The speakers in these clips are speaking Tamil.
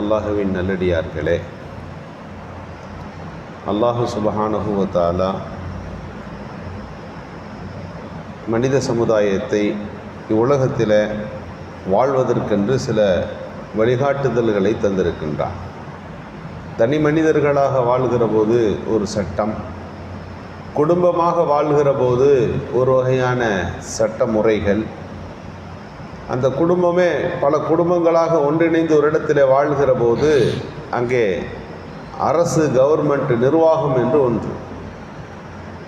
அல்லாஹுவின் நல்லடியார்களே. அல்லாஹு சுபஹானுகுவத்தாலா மனித சமுதாயத்தை இவ்வுலகத்தில் வாழ்வதற்கென்று சில வழிகாட்டுதல்களை தந்திருக்கின்றார் தனி மனிதர்களாக வாழ்கிற போது ஒரு சட்டம் குடும்பமாக வாழ்கிற போது ஒரு வகையான சட்ட முறைகள் அந்த குடும்பமே பல குடும்பங்களாக ஒன்றிணைந்து ஒரு இடத்துல வாழ்கிற போது அங்கே அரசு கவர்மெண்ட் நிர்வாகம் என்று ஒன்று.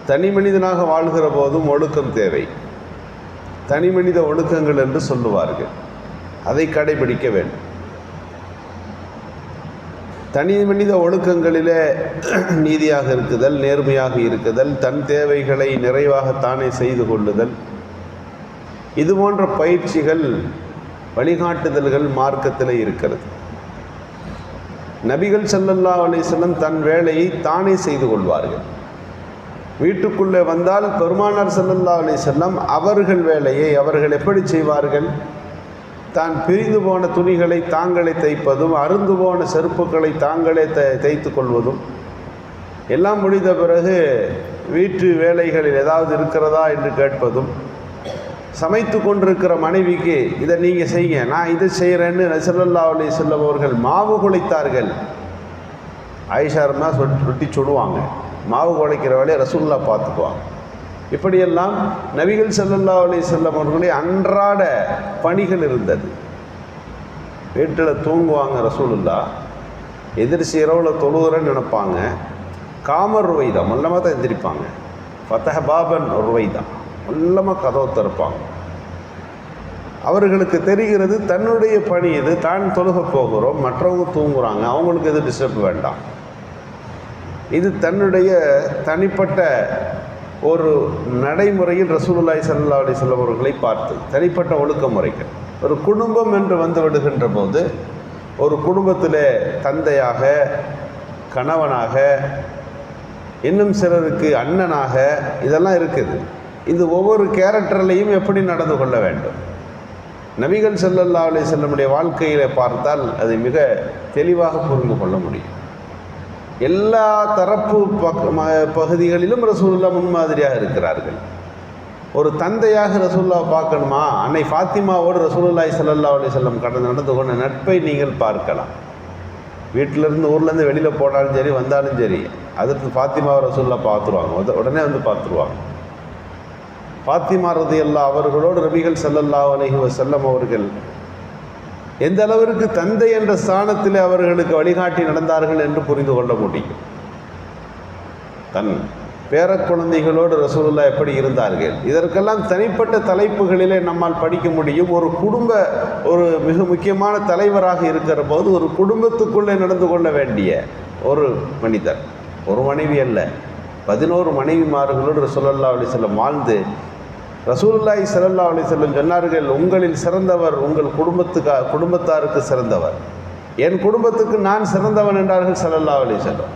தனி மனிதனாக வாழ்கிற போதும் ஒழுக்கம் தேவை. தனி மனித ஒழுக்கங்கள் என்று சொல்லுவார்கள். அதை கடைபிடிக்க வேண்டும். தனி மனித ஒழுக்கங்களிலே நீதியாக இருக்குதல் நேர்மையாக இருக்குதல் தன் தேவைகளை நிறைவாக தானே செய்து கொள்ளுதல் இது போன்ற பயிற்சிகள் வழிகாட்டுதல்கள் மார்க்கத்தில் இருக்கிறது. நபிகள் சல்லல்லா அலைஹி தன் வேலையை தானே செய்து கொள்வார்கள். வீட்டுக்குள்ளே வந்தால் பெருமானார் சல்லல்லா அலிசல்லம் அவர்கள் வேலையை அவர்கள் எப்படி செய்வார்கள்? தான் பிரிந்து போன துணிகளை தாங்களே தைப்பதும் அருந்து போன செருப்புகளை தாங்களே த தைத்து கொள்வதும் எல்லாம் முடிந்த பிறகு வீட்டு வேலைகளில் ஏதாவது இருக்கிறதா என்று கேட்பதும் சமைத்து கொண்டிருக்கிற மனைவிக்கு இதை நீங்கள் செய்யுங்க. நான் இதை செய்கிறேன்னு நசல்லா அலி செல்லவர்கள் மாவு குலைத்தார்கள். ஆயிஷாரமாக சொல் ரொட்டி சுடுவாங்க. மாவு குலைக்கிற வேலையை ரசூல்லா பார்த்துக்குவாங்க. இப்படியெல்லாம் நபிகள் செல்லல்லா அலி செல்லம் அன்றாட பணிகள் இருந்தது. வீட்டில் தூங்குவாங்க ரசூலுல்லா எதிர்ச்சி இரவில் தொழுகிறேன்னு நினைப்பாங்க. காமர் ருவைதா மல்லமாக தான் எந்திரிப்பாங்க. ஃபத்தஹ பாபன் ருவைதா. மல்லமாக கதவை திறப்பாங்க. அவர்களுக்கு தெரிகிறது தன்னுடைய பணி இது தான் தொழுக போகிறோம் மற்றவங்க தூங்குறாங்க அவங்களுக்கு எது டிஸ்டர்ப் வேண்டாம். இது தன்னுடைய தனிப்பட்ட ஒரு நடைமுறையில் ரசூலுல்லாய் சல்லா அலி அவர்களை பார்த்து தனிப்பட்ட ஒழுக்க முறைகள் ஒரு குடும்பம் என்று வந்து விடுகின்ற போது ஒரு குடும்பத்தில் தந்தையாக கணவனாக இன்னும் சிலருக்கு அண்ணனாக இதெல்லாம் இருக்குது. இது ஒவ்வொரு கேரக்டர்லையும் எப்படி நடந்து கொள்ள வேண்டும்? நபிகள் செல்லல்லா அலி செல்லமுடைய வாழ்க்கையில் பார்த்தால் அதை மிக தெளிவாக புரிந்து கொள்ள முடியும். எல்லா தரப்பு பக் பகுதிகளிலும் ரசூல்லா முன்மாதிரியாக இருக்கிறார்கள். ஒரு தந்தையாக ரசூல்லா பார்க்கணுமா? அன்னை ஃபாத்திமாவோடு ரசூலுல்லாஹி சல்லல்லா அலி செல்லம் கடந்து நடந்து கொண்ட நட்பை நீங்கள் பார்க்கலாம். வீட்டிலேருந்து ஊர்லேருந்து வெளியில் போனாலும் சரி வந்தாலும் சரி அதற்கு ஃபாத்திமாவை ரசூல்லா பார்த்துருவாங்க. உடனே வந்து பார்த்துருவாங்க. ஃபாத்திமா ரதியல்லா அவர்களோடு ரபிகள் செல்லல்லா அலஹி செல்லம் அவர்கள் எந்த அளவிற்கு தந்தை என்ற ஸ்தானத்தில் அவர்களுக்கு வழிகாட்டி நடந்தார்கள் என்று புரிந்து கொள்ள முடியும். தன் பேர குழந்தைகளோடு ரசூலுல்லா எப்படி இருந்தார்கள்? இதற்கெல்லாம் தனிப்பட்ட தலைப்புகளிலே நம்மால் படிக்க முடியும். ஒரு குடும்ப ஒரு மிக முக்கியமான தலைவராக இருக்கிற போது ஒரு குடும்பத்துக்குள்ளே நடந்து கொள்ள வேண்டிய ஒரு மனிதர் ஒரு மனைவி அல்ல பதினோரு மனைவிமார்களோடு அப்படி சொல்ல வாழ்ந்து ரசூல்லாய் ஸல்லல்லாஹு அலி செல்லம் சொன்னார்கள் உங்களில் சிறந்தவர் உங்கள் குடும்பத்துக்கா குடும்பத்தாருக்கு சிறந்தவர். என் குடும்பத்துக்கு நான் சிறந்தவன் என்றார்கள் ஸல்லல்லாஹு அலி செல்லம்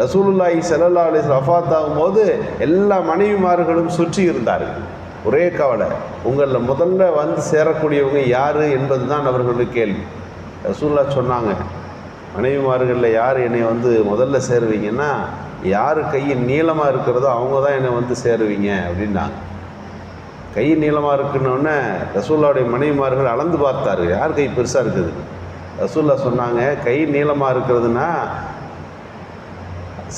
ரசூலுல்லாஹி ஸல்லல்லாஹு அலி அஃபாத் ஆகும்போது எல்லா மனைவிமார்களும் சுற்றி இருந்தார்கள். ஒரே கவலை உங்களில் முதல்ல வந்து சேரக்கூடியவங்க யார்? என்பது தான் அவர்களுடைய கேள்வி. ரசூல்லா சொன்னாங்க மனைவிமார்களில் யார் என்னை வந்து முதல்ல சேருவீங்கன்னா யார் கையின் நீளமாக இருக்கிறதோ அவங்க தான் என்னை வந்து சேருவீங்க அப்படின்னாங்க. கை நீளமாக இருக்குன்னொன்னே ரசூல்லாவுடைய மனைவிமார்கள் அளந்து பார்த்தாரு யார் கை பெருசாக இருக்குது? ரசூல்லா சொன்னாங்க கை நீளமாக இருக்கிறதுனா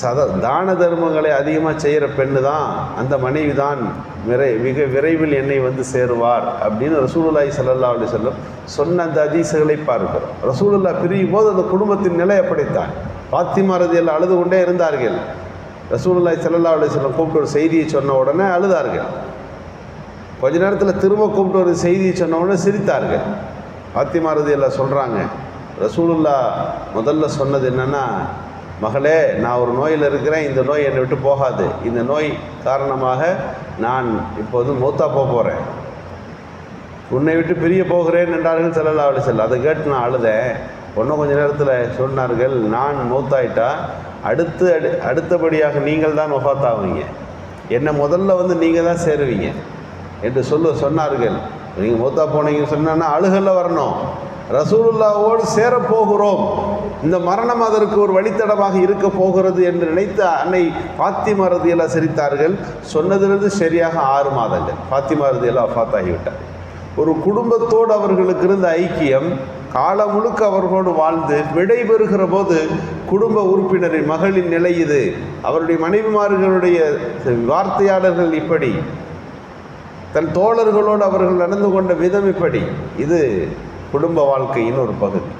சத தான தர்மங்களை அதிகமாக செய்கிற பெண்ணு தான் அந்த மனைவி தான் விரை மிக விரைவில் என்னை வந்து சேருவார். அப்படின்னு ரசூலுல்லாஹி சல்லா அலி வஸல்லம் சொன்ன அந்த அதிசகளை பார்க்கிறோம். ரசூலுல்லா பிரியும் போது அந்த குடும்பத்தின் நிலை அப்படித்தான். பாத்திமா எல்லாம் அழுது கொண்டே இருந்தார்கள். ரசூலுல்லாஹி சல்லா அலி வஸல்லம் கூப்பிட்டு ஒரு செய்தியை சொன்ன உடனே அழுதார்கள். கொஞ்ச நேரத்தில் திரும்ப கூப்பிட்டு ஒரு செய்தி சொன்ன சிரித்தார்கள். பாத்திமாரதி எல்லாம் சொல்கிறாங்க ரசூலுல்லா முதல்ல சொன்னது என்னென்னா மகளே நான் ஒரு நோயில் இருக்கிறேன் இந்த நோய் என்னை விட்டு போகாது. இந்த நோய் காரணமாக நான் இப்போது மூத்தா போக போகிறேன் உன்னை விட்டு பிரிய போகிறேன் என்றார்கள் செல்லல்லா அவளை செல்ல அதை கேட்டு நான் அழுதேன். ஒன்றும் கொஞ்ச நேரத்தில் சொன்னார்கள் நான் மூத்தாயிட்டா அடுத்து அடு அடுத்தபடியாக நீங்கள் தான் ஒஃபாத்தாவீங்க என்னை முதல்ல வந்து நீங்கள் தான் சேருவீங்க. என்று சொல்ல சொன்னார்கள். நீங்கள் மூத்தா போனீங்கன்னு சொன்னா அழுகல்ல வரணும். ரசூலுல்லாவோடு சேரப்போகிறோம். இந்த மரணம் அதற்கு ஒரு வழித்தடமாக இருக்க போகிறது என்று நினைத்த அன்னை பாத்திமா ரதியெல்லாம் சிரித்தார்கள். சொன்னதிலிருந்து சரியாக ஆறு மாதங்கள். பாத்திமா ரதியெல்லாம் ஒரு குடும்பத்தோடு அவர்களுக்கு இருந்த ஐக்கியம் காலம் முழுக்க அவர்களோடு வாழ்ந்து விடைபெறுகிற போது குடும்ப உறுப்பினரின் மகளின் நிலை இது. அவருடைய மனைவிமார்களுடைய வார்த்தையாளர்கள் இப்படி தன் தோழர்களோடு அவர்கள் நடந்து கொண்ட விதம் இப்படி. இது குடும்ப வாழ்க்கையின் ஒரு பகுதி.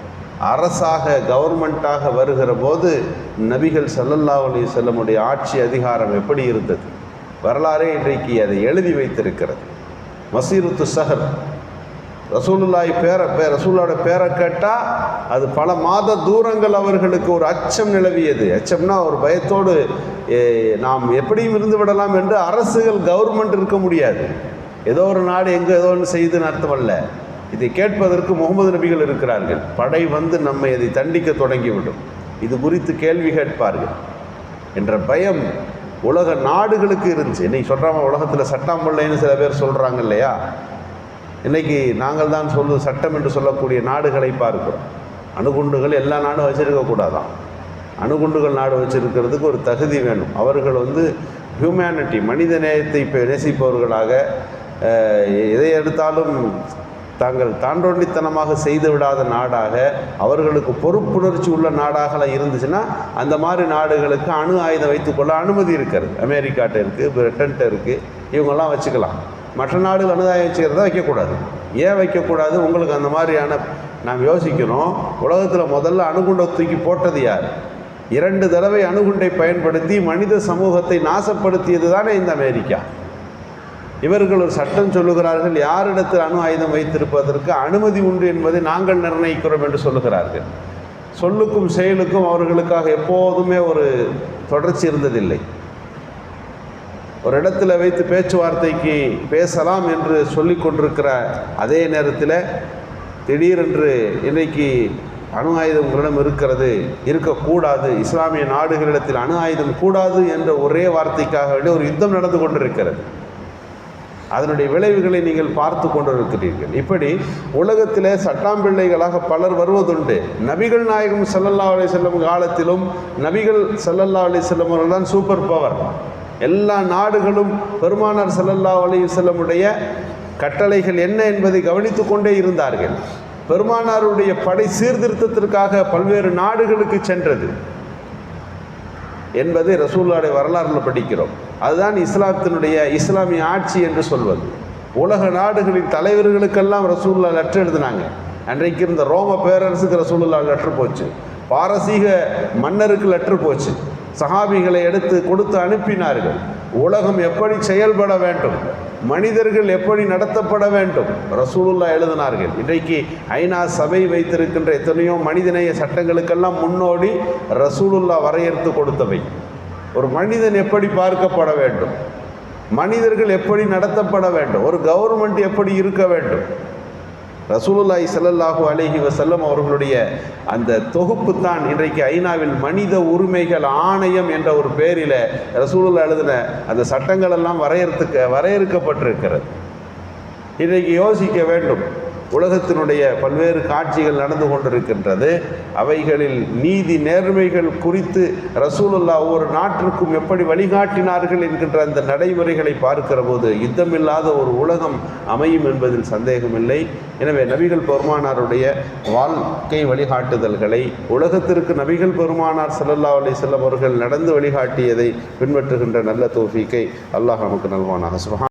அரசாக கவர்மெண்ட்டாக வருகிற போது நபிகள் சல்லல்லா அலி செல்லமுடைய ஆட்சி அதிகாரம் எப்படி இருந்தது? வரலாறே இன்றைக்கு அதை எழுதி வைத்திருக்கிறது. மசீருத்து சஹர் ரசூலுல்லாய் பேரை பே ரசூலோட பேரை கேட்டால் அது பல மாத தூரங்கள் அவர்களுக்கு ஒரு அச்சம் நிலவியது. அச்சம்னா ஒரு பயத்தோடு நாம் எப்படியும் இருந்து விடலாம் என்று அரசுகள் கவர்மெண்ட் இருக்க முடியாது. ஏதோ ஒரு நாடு எங்கே ஏதோ ஒன்று செய்துன்னு அர்த்தம் இதை கேட்பதற்கு முகமது நபிகள் இருக்கிறார்கள். படை வந்து நம்மை அதை தண்டிக்க தொடங்கிவிடும். இது குறித்து கேள்வி கேட்பார்கள். என்ற பயம் உலக நாடுகளுக்கு இருந்துச்சு. இன்னைக்கு சொல்கிறாம உலகத்தில் சட்டம் பிள்ளைன்னு சில பேர் சொல்கிறாங்க இல்லையா? இன்னைக்கு நாங்கள் தான் சொல்லு சட்டம் என்று சொல்லக்கூடிய நாடுகளை பார்க்கிறோம். அணுகுண்டுகள் எல்லா நாடும் வச்சுருக்கக்கூடாதான் அணுகுண்டுகள் நாடு வச்சுருக்கிறதுக்கு ஒரு தகுதி வேணும். அவர்கள் வந்து ஹியூமனிட்டி மனித நேயத்தை இப்போ நேசிப்பவர்களாக எதை எடுத்தாலும் தாங்கள் தாண்டோண்டித்தனமாக செய்து விடாத நாடாக அவர்களுக்கு பொறுப்புணர்ச்சி உள்ள நாடாகலாம் இருந்துச்சுன்னா அந்த மாதிரி நாடுகளுக்கு அணு ஆயுதம் வைத்துக்கொள்ள அனுமதி இருக்கிறது அமெரிக்காட்ட இருக்குது பிரிட்டன்ட்ட இருக்குது இவங்கெல்லாம் வச்சுக்கலாம். மற்ற நாடுகள் அணு ஆயுதம் வச்சுக்கிறத வைக்கக்கூடாது. ஏன் வைக்கக்கூடாது? உங்களுக்கு அந்த மாதிரியான நாம் யோசிக்கணும் உலகத்தில் முதல்ல அணுகுண்டை தூக்கி போட்டது யார்? இரண்டு தடவை அணுகுண்டை பயன்படுத்தி மனித சமூகத்தை நாசப்படுத்தியது தானே இந்த அமெரிக்கா. இவர்கள் ஒரு சட்டம் சொல்லுகிறார்கள். யாரிடத்தில் அணு ஆயுதம் வைத்திருப்பதற்கு அனுமதி உண்டு என்பதை நாங்கள் நிர்ணயிக்கிறோம் என்று சொல்லுகிறார்கள். சொல்லுக்கும் செயலுக்கும் அவர்களுக்காக எப்போதுமே ஒரு தொடர்ச்சி இருந்ததில்லை. ஒரு இடத்துல வைத்து பேச்சுவார்த்தைக்கு பேசலாம் என்று சொல்லி கொண்டிருக்கிற அதே நேரத்தில் திடீரென்று இன்றைக்கு அணு ஆயுதம் உங்களிடம் இருக்கிறது இருக்கக்கூடாது. இஸ்லாமிய நாடுகளிடத்தில் அணு ஆயுதம் கூடாது என்ற ஒரே வார்த்தைக்காக வேண்டிய ஒரு யுத்தம் நடந்து கொண்டிருக்கிறது. அதனுடைய விளைவுகளை நீங்கள் பார்த்து கொண்டிருக்கிறீர்கள். இப்படி உலகத்திலே சட்டாம்பிள்ளைகளாக பலர் வருவதுண்டு. நபிகள் நாயகம் சல்லல்லா அலி செல்லம் காலத்திலும் நபிகள் சல்லல்லா அலி செல்லம் அவர்கள் தான் சூப்பர் பவர் எல்லா நாடுகளும் பெருமானார் சல்லல்லா அலி செல்லமுடைய கட்டளைகள் என்ன என்பதை கவனித்து கொண்டே இருந்தார்கள். பெருமானாருடைய படை சீர்திருத்தத்திற்காக பல்வேறு நாடுகளுக்கு சென்றது. என்பதை ரசூல்லாடைய வரலாறுல படிக்கிறோம். அதுதான் இஸ்லாத்தினுடைய இஸ்லாமிய ஆட்சி என்று சொல்வது. உலக நாடுகளின் தலைவர்களுக்கெல்லாம் ரசூல்லா லெட்டர் எழுதினாங்க. அன்றைக்கு இருந்த ரோம பேரரசுக்கு ரசூல்லா லெட்டர் போச்சு. பாரசீக மன்னருக்கு லெட்டர் போச்சு. சஹாபிகளை எடுத்து கொடுத்து அனுப்பினார்கள். உலகம் எப்படி செயல்பட வேண்டும்? மனிதர்கள் எப்படி நடத்தப்பட வேண்டும்? ரசூலுல்லா எழுதினார்கள். இன்றைக்கு ஐநா சபை வைத்திருக்கின்ற எத்தனையோ மனிதநேய சட்டங்களுக்கெல்லாம் முன்னோடி ரசூலுல்லா வரையறுத்து கொடுத்தவை. ஒரு மனிதன் எப்படி பார்க்கப்பட வேண்டும்? மனிதர்கள் எப்படி நடத்தப்பட வேண்டும்? ஒரு கவர்மெண்ட் எப்படி இருக்க வேண்டும்? ரசூலுல்லாய் ஸல்லல்லாஹு அலஹி வசல்லம் அவர்களுடைய அந்த தொகுப்பு தான் இன்றைக்கு ஐநாவில் மனித உரிமைகள் ஆணையம் என்ற ஒரு பேரில் ரசூலுல்லா எழுதின அந்த சட்டங்கள் எல்லாம் வரையறுத்துக்க வரையறுக்கப்பட்டிருக்கிறது. இன்றைக்கு யோசிக்க வேண்டும். உலகத்தினுடைய பல்வேறு காட்சிகள் நடந்து கொண்டிருக்கின்றது. அவைகளில் நீதி நேர்மைகள் குறித்து ரசூலுல்லா ஒவ்வொரு நாட்டிற்கும் எப்படி வழிகாட்டினார்கள் என்கின்ற அந்த நடைமுறைகளை பார்க்கிற போது யுத்தமில்லாத ஒரு உலகம் அமையும் என்பதில் சந்தேகமில்லை. எனவே நபிகள் பெருமானாருடைய வாழ்க்கை வழிகாட்டுதல்களை உலகத்திற்கு நபிகள் பெருமானார் ஸல்லல்லாஹு அலி வஸல்லம் அவர்கள் நடந்து வழிகாட்டியதை பின்பற்றுகின்ற நல்ல தோஃபிக்கை அல்லாஹ் நமக்கு நல்வானாக சுபஹான்